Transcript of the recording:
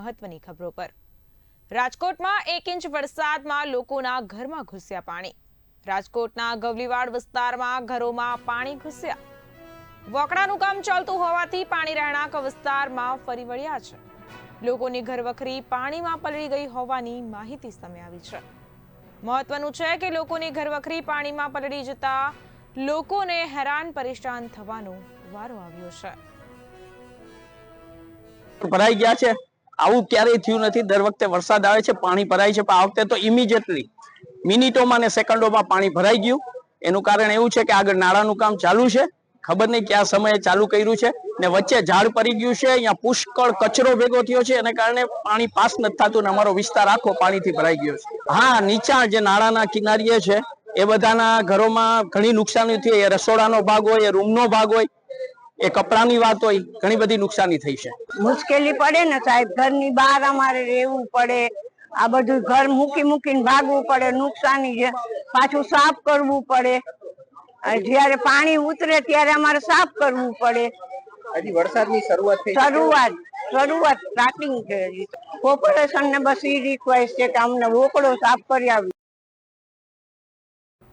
મહત્વની ખબરો પર. રાજકોટમાં એક ઇંચ વરસાદમાં લોકોના ઘરમાં ઘૂસ્યા પાણી. રાજકોટના ગવલીવાડ વિસ્તારમાં ઘરોમાં પાણી ઘૂસ્યા. વોકડાનું કામ ચાલતું હોવાથી પાણી રહેણાંક વિસ્તારમાં ફરી વળ્યા છે. લોકોની ઘરવખરી પાણીમાં પલળી ગઈ હોવાની માહિતી સામે આવી છે. મહત્વનું છે કે લોકોની ઘરવખરી પાણીમાં પલળી જતા લોકોને હેરાન પરેશાન થવાનો વારો આવ્યો છે. ભરાઈ ગયા છે? આવું ક્યારેય થયું નથી. દર વખતે વરસાદ આવે છે, પાણી ભરાય છે, પણ આ વખતે તો ઇમિડિયેટલી મિનિટોમાં ને સેકન્ડોમાં પાણી ભરાઈ ગયું. એનું કારણ એવું છે કે આગળ નાળાનું કામ ચાલુ છે. ખબર નહીં ક્યાં સમયે ચાલુ કર્યું છે ને વચ્ચે ઝાડ પડી ગયું છે, અહીંયા પુષ્કળ કચરો ભેગો થયો છે, એને કારણે પાણી પાસ નથી થતું ને અમારો વિસ્તાર આખો પાણીથી ભરાઈ ગયો છે. હા, નીચાણ જે નાળાના કિનારીએ છે, એ બધાના ઘરોમાં ઘણી નુકસાની થઈ એ રસોડાનો ભાગ હોય, એ રૂમનો ભાગ હોય એ કપડાની વાત હોય ઘણી બધી નુકસાની થઈ છે. મુશ્કેલી પડે ને સાહેબ ઘરની બહાર અમારે રહેવું પડે આ બધું ઘર મૂકી મૂકીને ભાગવું પડે નુકસાની છે. પાછું સાફ કરવું પડે. અને જ્યારે પાણી ઉતરે ત્યારે અમારે સાફ કરવું પડે. હજી વરસાદની શરૂઆત થઈ શરૂઆત શરૂઆત સ્ટાર્ટિંગ છે કોર્પોરેશન ને બસ એ રિક્વેસ્ટ છે કે અમને રોકડો સાફ કરી આવી